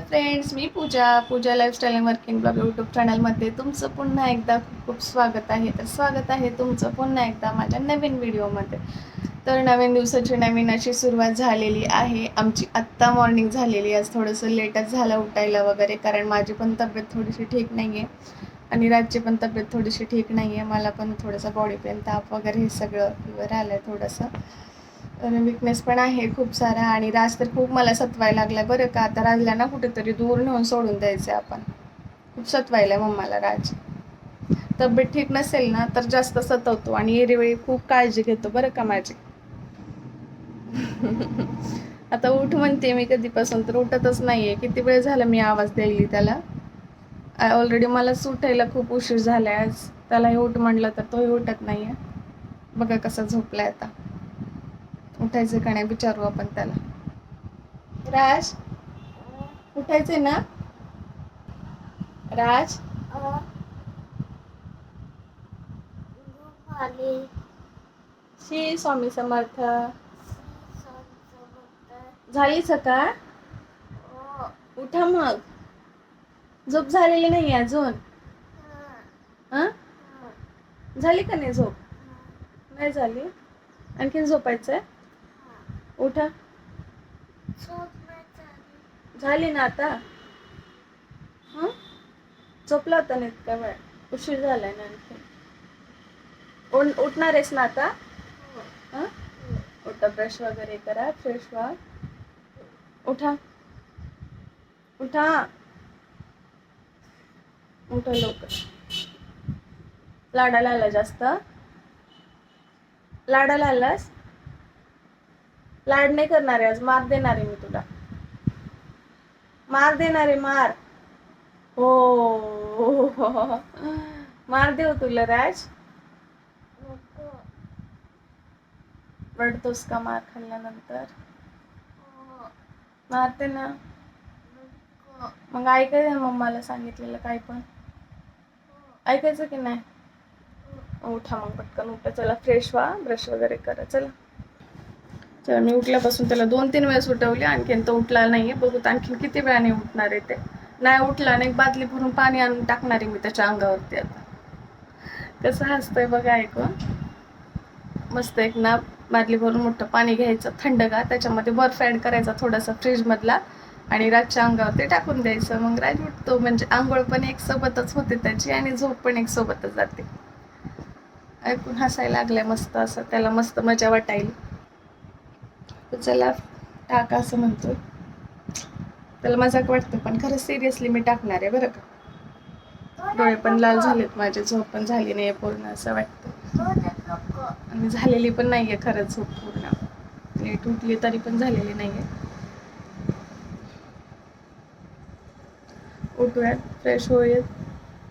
Friends me Pooja Pooja lifestyle and working blog YouTube चॅनलमध्ये तुमचं पुन्हा एकदा खूप खूप स्वागत आहे. तर स्वागत आहे तुमचं पुन्हा एकदा माझ्या नवीन व्हिडिओमध्ये तर नवीन दिवसाची नवीन अशी सुरुवात झालेली आहे. आमची आत्ता मॉर्निंग झालेली आज थोडंसं लेटच झालं उठायला वगैरे कारण माझी पण तब्येत थोडीशी ठीक नाही आहे आणि रातची पण तब्येत थोडीशी ठीक नाही आहे मला पण थोडंसं बॉडी पेन ताप वगैरे हे सगळं फिवर आलं आहे थोडंसं. विकनेस पण आहे खूप सारा आणि राज तर खूप मला सतवायला लागला बरं का. आता राजला ना कुठेतरी दूर नेऊन सोडून द्यायचं आपण. खूप सतवायला मम्माला राज. तब्येत ठीक नसेल ना तर जास्त सतवतो आणि एरवेळी खूप काळजी घेतो बरं का माझी. आता उठ म्हणते मी कधीपासून तर उठतच नाहीये. किती वेळ झाला मी आवाज द्यायली त्याला? ऑलरेडी मला उठायला खूप उशीर झालाय आज. त्यालाही उठ म्हणलं तर तोही उठत नाहीये. बघा कसा झोपलाय आता. उठायचं का नाही विचारू आपण त्याला. राज उठायचंय ना? राज? श्री स्वामी समर्थ. झाली सका उठा मग. झोप झालेली नाही अजून? हा? झाली का नाही झोप? नाही झाली. आणखीन झोपायचंय? उठा. झाली ना आता? हं? झोपला होता ना इतका वेळ उशीर झालाय ना आणखी. उठ- उठणार आहेस ना आता? हा? उठा ब्रश वगैरे करा फ्रेश व्हा. उठा. उठा. उठा लवकर. लाडाला आला जास्त. लाडाला आलास? लाड नाही करणार आहे आज मार देणार आहे मी तुला. मार देणार आहे मार. हो. मार देऊ तुला राज. रडतोस का मार खाल्ल्यानंतर? मारते ना. मग ऐकायचं मम्माला सांगितलेलं काय पण. ऐकायचं की नाही? उठा मग पटकन उठा. चला फ्रेश व्हा ब्रश वगैरे करा. चला. तर मी उठल्यापासून त्याला दोन तीन वेळेस उठवली. आणखीन तो उठला नाहीये. बघूत आणखीन किती वेळाने उठणार आहे ते. नाही उठला आणि एक बादली भरून पाणी आणून टाकणार आहे मी त्याच्या अंगावरती आता. कसं हसतंय बघा ऐकून. मस्त एक ना बादली भरून मोठं पाणी घ्यायचं थंडगार त्याच्यामध्ये बर्फ ॲड करायचा थोडासा फ्रीजमधला आणि रातच्या अंगावर ते टाकून द्यायचं. मग राज उठतो. म्हणजे आंघोळ पण एक सोबतच होते त्याची आणि झोप पण एक सोबतच जाते. ऐकून हसायला लागलंय मस्त असं. त्याला मस्त मजा वाटायला. चला टाका असं म्हणतो त्याला मजाक वाटतं पण खरं सिरियसली मी टाकणार आहे बरं का? डोळे पण लाल झालेत माझे झोप पण झाली नाही पूर्ण असं वाटतं आणि झालेली पण नाहीये खरंच झोप पूर्ण. नीट उठली तरी पण झालेली नाहीये. उठूयात फ्रेश होऊयात.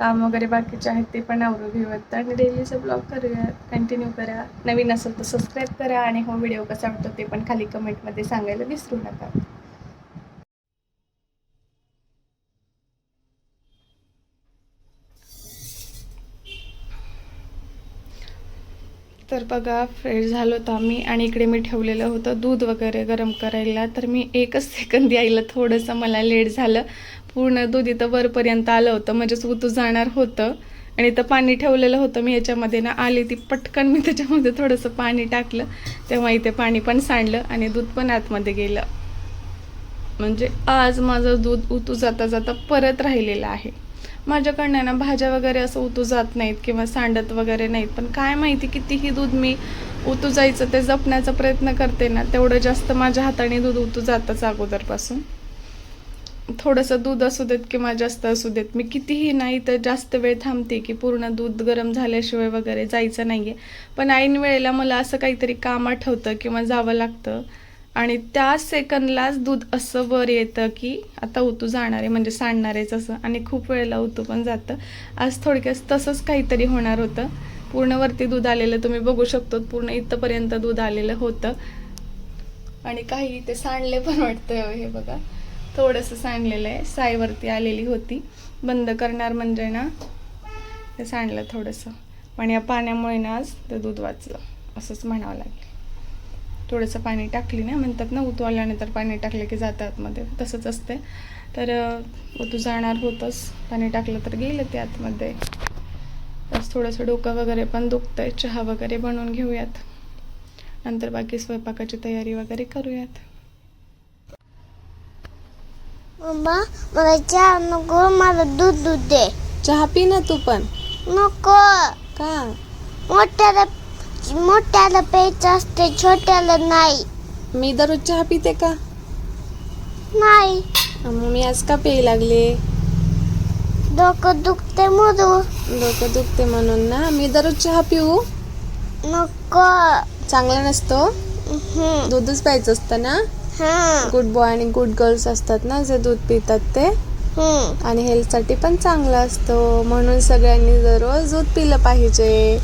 काम वगैरे बाकीचे आहेत ते पण आवरू घेऊयात. आणि डेलीचं ब्लॉग करूया. कंटिन्यू करा. नवीन असेल तर सबस्क्राईब करा आणि हो व्हिडिओ कसा वाटतो ते पण खाली कमेंटमध्ये सांगायला विसरू नका. तर बघा फ्रेश झालो होतो आम्ही आणि इकडे मी ठेवलेलं होतं दूध वगैरे गरम करायला. तर मी एकच सेकंद यायला थोडंसं मला लेट झालं. पूर्ण दूध इथं वरपर्यंत आलं होतं. म्हणजेच उतू जाणार होतं. आणि इथं पाणी ठेवलेलं होतं. मी याच्यामध्ये ना आली ती पटकन मी त्याच्यामध्ये थोडंसं पाणी टाकलं. तेव्हा इथे पाणी पण सांडलं आणि दूध पण आतमध्ये गेलं. म्हणजे आज माझं दूध उतू जाता जाता परत राहिलेलं आहे. माझ्याकडनं ना भाज्या वगैरे असं उतू जात नाहीत किंवा सांडत वगैरे नाहीत. पण काय माहिती कितीही दूध मी उतू जायचं ते जपण्याचा प्रयत्न करते ना तेवढं जास्त माझ्या हाताने दूध उतू जातच अगोदरपासून. थोडंसं दूध असू देत किंवा जास्त असू देत मी कितीही नाही तर जास्त वेळ थांबते की पूर्ण दूध गरम झाल्याशिवाय वगैरे जायचं नाही आहे पण ऐन वेळेला मला असं काहीतरी काम आठवतं किंवा जावं लागतं. आणि त्या सेकंदलाच दूध असं वर येतं की आता उतू जाणार आहे म्हणजे सांडणार आहेच असं आणि खूप वेळेला उतू पण जातं. आज थोडक्यात तसंच काहीतरी होणार होतं. पूर्ण वरती दूध आलेलं तुम्ही बघू शकतो पूर्ण इथंपर्यंत दूध आलेलं होतं. आणि काही ते सांडले पण वाटतं हे बघा. थोडंसं सांडलेलं आहे. साईवरती आलेली होती. बंद करणार म्हणजे ना ते सांडलं थोडंसं. पण या पाण्यामुळे ना आज ते दूध वाचलं. असंच म्हणावं लागेल. थोडंसं पाणी टाकली ना म्हणतात ना उतू आल्यानंतर पाणी टाकलं की जातं आतमध्ये. तसंच असते तर उतू तू जाणार होतंच. पाणी टाकलं तर गेलं ते आतमध्ये. बस थोडंसं डोकं वगैरे पण दुखतंय. चहा वगैरे बनवून घेऊयात. नंतर बाकी स्वयंपाकाची तयारी वगैरे करूयात. मम्मा मला चहा नको मला दूध दूध दे. चहा पी ना तू पण. नको. का? मोठ्याला मोठ्याला प्यायचं असते छोट्याला नाही. मी दररोज चहा पिते का? नाही. मग मी आज का प्याय लागले? डोकं दुखते मरू डोकं दुखते म्हणून ना? मी दररोज चहा पिऊ? नको. चांगला नसतो? हम्म. दूधच प्यायचं असतं ना? हा. गुड बॉय आणि गुड गर्ल्स असतात ना जे दूध पितात ते. हम्म. आणि हेल्थसाठी पण चांगलं असतं. म्हणून सगळ्यांनी दररोज दूध पिलं पाहिजे.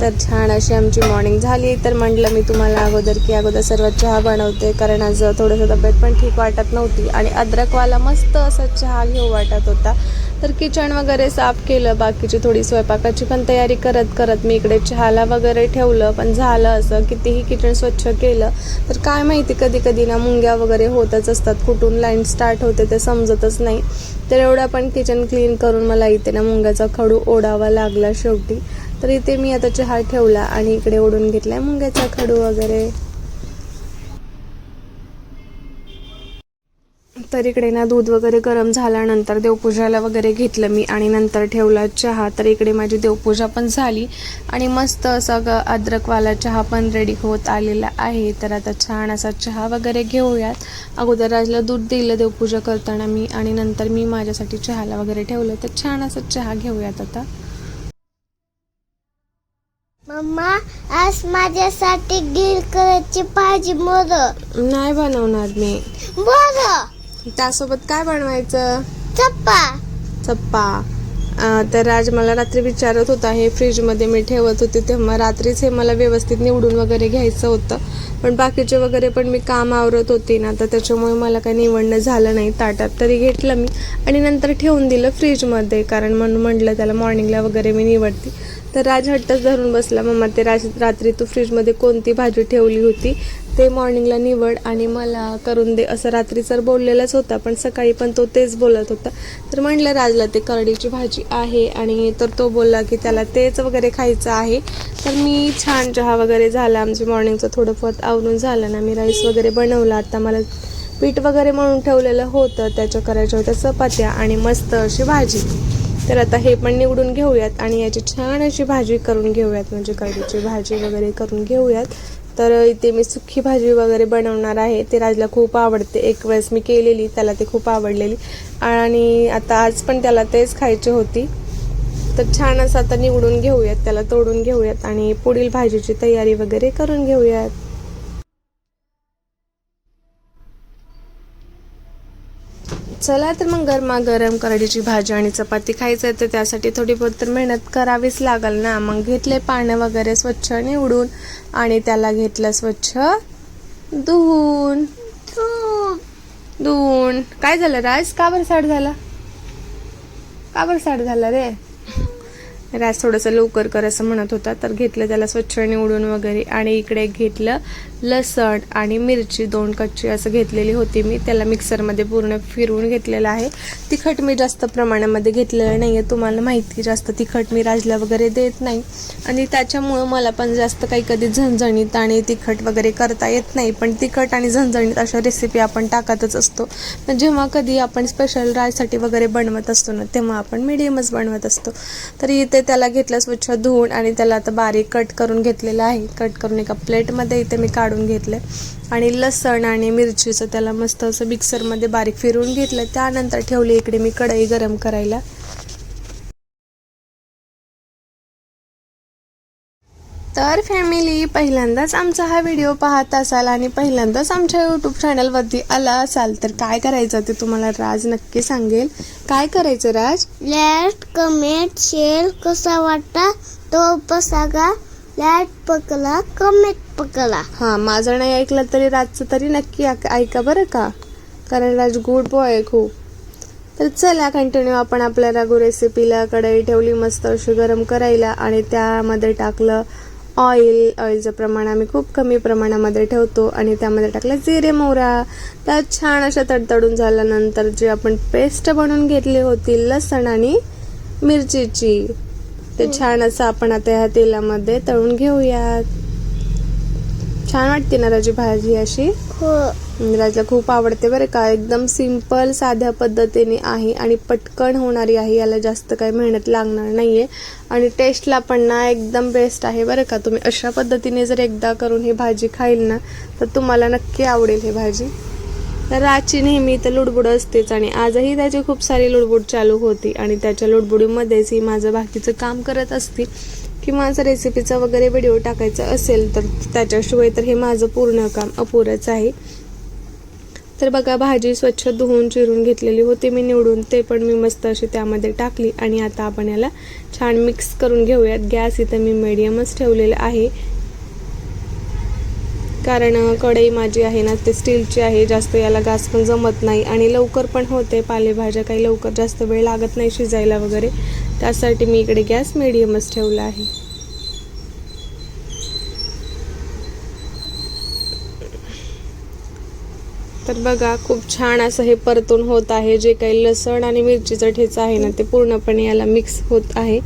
तर छान अशी आमची मॉर्निंग झाली. तर म्हटलं मी तुम्हाला अगोदर की अगोदर सर्व चहा बनवते. कारण आज थोडंसं तब्येत पण ठीक वाटत नव्हती. आणि अद्रकवाला मस्त असा चहा घेऊ वाटत होता. तर किचन वगैरे साफ केलं बाकीची थोडी स्वयंपाकाची पण तयारी करत करत मी इकडे चहाला वगैरे ठेवलं पण झालं असं कितीही किचन स्वच्छ केलं तर काय माहिती कधी कधी ना मुंग्या वगैरे होतच असतात. कुठून लाईन स्टार्ट होते ते समजतच नाही. तर एवढं पण किचन क्लीन करून मला इथे ना मुंग्याचा खडू ओढावा लागला शेवटी. तर इथे मी आता चहा ठेवला आणि इकडे ओढून घेतलाय मुंग्याचा खडू वगैरे. तर इकडे ना दूध वगैरे गरम झाल्यानंतर देवपूजाला वगैरे घेतलं मी आणि नंतर ठेवला चहा. तर इकडे माझी देवपूजा पण झाली आणि मस्त असा ग अद्रकवाला चहा पण रेडी होत आलेला आहे. तर आता छान असा चहा वगैरे घेऊयात. अगोदर राजला दूध दिलं देवपूजा करताना मी आणि नंतर मी माझ्यासाठी चहाला वगैरे ठेवलं. तर छान असा चहा घेऊयात आता. मम्मा आज माझ्यासाठी गिर करायची भाजी मोर नाही बनवणार मी. मोर त्यासोबत काय बनवायचं? चप्पा. चप्पा. तर आज मला रात्री विचारत होता हे फ्रीजमध्ये मी ठेवत होते तेव्हा रात्रीच हे मला व्यवस्थित निवडून वगैरे घ्यायचं होतं. पण बाकीचे वगैरे पण मी काम आवरत होते ना तर त्याच्यामुळे मला काही निवडणं झालं नाही. ताटात तरी घेतलं मी आणि नंतर ठेवून दिलं फ्रीजमध्ये कारण म्हणून म्हटलं त्याला मॉर्निंगला वगैरे मी निवडते. तर राज हट्टच धरून बसला मम्मा ते राज रात्री तू फ्रीजमध्ये कोणती भाजी ठेवली होती? ते मॉर्निंगला निवड आणि मला करून दे असं रात्री सर बोललेलाच होता पण सकाळी पण तो तेच बोलत होता. तर म्हटलं राजला ते करडीची भाजी आहे आणि तर तो बोलला की त्याला तेच वगैरे खायचं आहे. तर मी छान चहा वगैरे झाला. आमचे मॉर्निंगचं थोडंफार आवरून झालं ना. मी राईस वगैरे बनवला. आता मला पीठ वगैरे म्हणून ठेवलेलं होतं. त्याच्या करायच्या होत्या चपात्या आणि मस्त अशी भाजी. तर आता हे पण निवडून घेऊयात आणि याची छान अशी भाजी करून घेऊयात. म्हणजे करडीची भाजी वगैरे करून घेऊयात. तर इथे मी सुखी भाजी वगैरे बनवणार आहे. ते राजला खूप आवडते. एक वेळेस मी केलेली त्याला ते खूप आवडलेली. आणि आता आज पण त्याला तेच खायची होती. तर छान असं आता निवडून घेऊयात त्याला तोडून घेऊयात आणि पुढील भाजीची तयारी वगैरे करून घेऊयात. चला तर मग गरमागरम करडीची भाजी आणि चपाती खायचं आहे तर त्यासाठी थोडी बहुत तर मेहनत करावीच लागेल ना. मग घेतले पानं वगैरे स्वच्छ निवडून आणि त्याला घेतलं स्वच्छ धुवून. धुवून. काय झालं राज? का बरसाड झाला? का बरसाड झाला रे? राज थोडंसं लवकर कर असं म्हणत होता. तर घेतलं त्याला स्वच्छ निवडून वगैरे. आणि इकडे घेतलं लसण आणि मिरची दोन कच्ची असं घेतलेली होती मी. त्याला मिक्सरमध्ये पूर्ण फिरवून घेतलेलं आहे. तिखट मी जास्त प्रमाणामध्ये घेतलेलं नाही आहे तुम्हाला माहिती जास्त तिखट मी राजला वगैरे देत नाही. आणि त्याच्यामुळं मला पण जास्त काही कधी झणझणीत आणि तिखट वगैरे करता येत नाही. पण तिखट आणि झणझणीत अशा रेसिपी आपण टाकतच असतो. पण जेव्हा कधी आपण स्पेशल राजसाठी वगैरे बनवत असतो ना तेव्हा आपण मिडियमच बनवत असतो. तर इथे ते त्याला घेतलं स्वच्छ धुवून आणि त्याला आता बारीक कट करून घेतलेलं आहे. कट करून एका प्लेटमध्ये इथे मी काढून घेतलं आणि लसण आणि मिरचीचं त्याला मस्त असं मिक्सरमध्ये बारीक फिरवून घेतलं त्यानंतर ठेवली इकडे मी कढई गरम करायला. तर फॅमिली पहिल्यांदाच आमचा हा व्हिडिओ पाहत असाल आणि पहिल्यांदाच आमच्या यूट्यूब चॅनलवरती आला असाल तर काय करायचं ते तुम्हाला राज नक्की सांगेल. काय करायचं राज? लाइट कमेंट शेअर कसा वाटता तो सांगा लाइट पकला कमेंट पकला हां माझं नाही ऐकलं तरी राजचं तरी नक्की ऐक- ऐका बरं का. कारण राज गुड बॉय आहे खूप. तर चला कंटिन्यू आपण आपल्या रागू रेसिपीला कढई ठेवली मस्त अशी गरम करायला आणि त्यामध्ये टाकलं ऑइल ऑइलचं प्रमाण आम्ही खूप कमी प्रमाणामध्ये ठेवतो आणि त्यामध्ये टाकलं जिरे मोहरा. त्यात छान अशा तडतडून झाल्यानंतर जी आपण पेस्ट बनवून घेतली होती लसण आणि मिरचीची ते छान असं आपण आता ह्या तेलामध्ये तळून घेऊयात. छान वाटते ना राजी भाजी अशी? हो. राजला खूप आवडते बरं का. एकदम सिंपल साध्या पद्धतीने आहे आणि पटकन होणारी आहे. याला जास्त काही मेहनत लागणार नाही आहे आणि टेस्टला पण ना एकदम बेस्ट आहे बरं का. तुम्ही अशा पद्धतीने जर एकदा करून ही भाजी खाईल ना तर तुम्हाला नक्की आवडेल ही भाजी. तर राजची नेहमी तर लुडबुड असतेच आणि आजही त्याची खूप सारी लुडबुड चालू होती आणि त्याच्या लुडबुडीमध्येच ही माझं बाकीचं काम करत असते. किंवा असं रेसिपीचा वगैरे व्हिडिओ टाकायचा असेल तर त्याच्याशिवाय तर हे माझं पूर्ण काम अपुरंच आहे. तर बघा भाजी स्वच्छ धुवून चिरून घेतलेली होती मी निवडून. ते पण मी मस्त अशी त्यामध्ये टाकली आणि आता आपण याला छान मिक्स करून घेऊयात. गॅस इथं मी मीडियमच ठेवलेला आहे. कारण कढई माझी आहे ना ते स्टीलची आहे. जास्त याला गॅस पण जमत नाही आणि लवकर पण होते. पालेभाज्या काही लवकर जास्त वेळ लागत नाही शिजायला वगैरे. त्यासाठी मी इकडे गॅस मीडियमच ठेवला आहे. तर बघा खूप छान असं हे परतून होत आहे. जे काही लसण आणि मिरचीचं ठेचा आहे ना ते पूर्णपणे याला मिक्स होत आहे.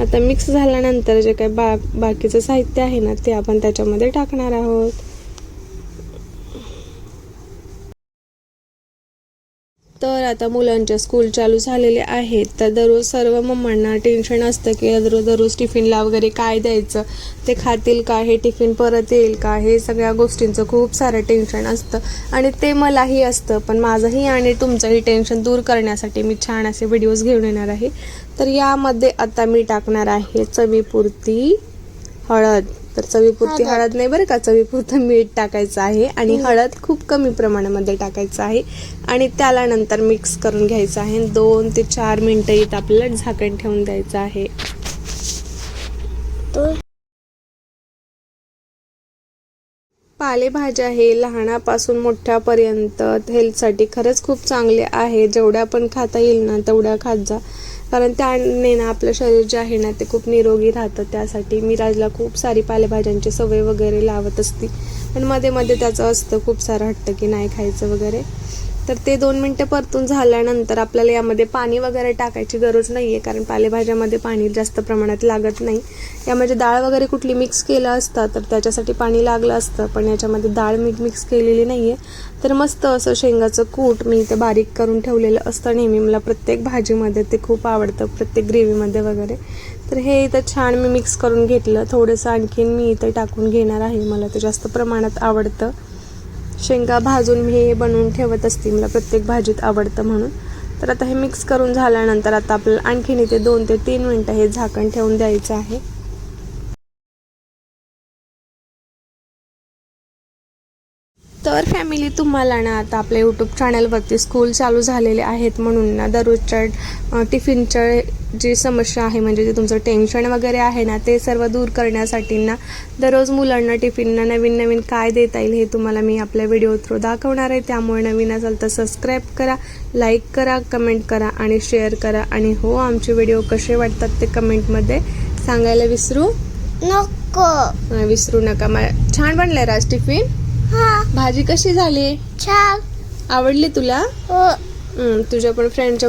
आता मिक्स झाल्यानंतर जे काही बा बाकीचं साहित्य आहे ना ते आपण त्याच्यामध्ये टाकणार आहोत तर आता मुलांच्या स्कूल चालू झालेले आहेत. तर दररोज सर्व मम्मांना टेन्शन असतं की दररोज दररोज टिफिनला वगैरे काय द्यायचं? ते खातील का? हे टिफिन परत येईल का? हे सगळ्या गोष्टींचं खूप सारं टेन्शन असतं. आणि ते मलाही असतं पण माझंही आणि तुमचंही टेन्शन दूर करण्यासाठी मी छान असे व्हिडिओज घेऊन येणार आहे. तर यामध्ये आता मी टाकणार आहे चवीपुरती हळद. तर चवीपुरती हळद. नाही बरं का. चवीपुरतं मीठ टाकायचं आहे आणि हळद खूप कमी प्रमाणामध्ये टाकायचं आहे. आणि त्याला नंतर मिक्स करून घ्यायचं आहे. दोन ते चार मिनटं इथं आपल्याला झाकण ठेवून द्यायचं आहे. पालेभाज्या हे लहानापासून मोठ्यापर्यंत हेल्थसाठी खरंच खूप चांगले आहे. जेवढ्या पण खाता येईल ना तेवढ्या खात जा. कारण त्याने ना आपलं शरीर जे आहे ना ते खूप निरोगी राहतं. त्यासाठी मी राजला खूप सारी पालेभाज्यांची सवय वगैरे लावत असते. पण मध्ये मध्ये त्याचं असतं खूप सारं हट्ट की नाही खायचं वगैरे. तर ते दोन मिनटं परतून झाल्यानंतर आपल्याला यामध्ये पाणी वगैरे टाकायची गरज नाही आहे कारण पालेभाज्यामध्ये पाणी जास्त प्रमाणात लागत नाही. यामध्ये डाळ वगैरे कुठली मिक्स केलं असतं तर त्याच्यासाठी पाणी लागलं असतं पण याच्यामध्ये डाळ मी मिक्स केलेली नाही आहे तर मस्त असं शेंगाचं कूट मी इथे बारीक करून ठेवलेलं असतं नेहमी. मला प्रत्येक भाजीमध्ये ते खूप आवडतं प्रत्येक ग्रेव्हीमध्ये वगैरे. तर हे इथं छान मी मिक्स करून घेतलं. थोडंसं आणखीन मी इथं टाकून घेणार आहे. मला ते जास्त प्रमाणात आवडतं. शेंगा भाजून मी हे बनवून ठेवत असते. मला प्रत्येक भाजीत आवडतं म्हणून. तर आता हे मिक्स करून झाल्यानंतर आता आपल्याला आणखीन इथे दोन ते तीन मिनटं हे झाकण ठेवून द्यायचं आहे. तर फॅमिली तुम्हाला ना आता आपल्या यूट्यूब चॅनलवरती स्कूल चालू झालेले आहेत म्हणून ना दररोजच्या टिफिनच्या जी समस्या आहे म्हणजे जे तुमचं टेन्शन वगैरे आहे ना ते सर्व दूर करण्यासाठी ना दररोज मुलांना टिफिनना नवीन नवीन काय देता येईल हे तुम्हाला मी आपल्या व्हिडिओ थ्रू दाखवणार आहे. त्यामुळे नवीन असाल तर सबस्क्राईब करा लाईक करा कमेंट करा आणि शेअर करा. आणि हो आमचे व्हिडिओ कसे वाटतात ते कमेंटमध्ये सांगायला विसरू नको. विसरू नका. मा छान बनलाय राज टिफिन भाजी कशी झाली? छान. आवडली तुला? हो. तुझ्या पण फ्रेंडच्या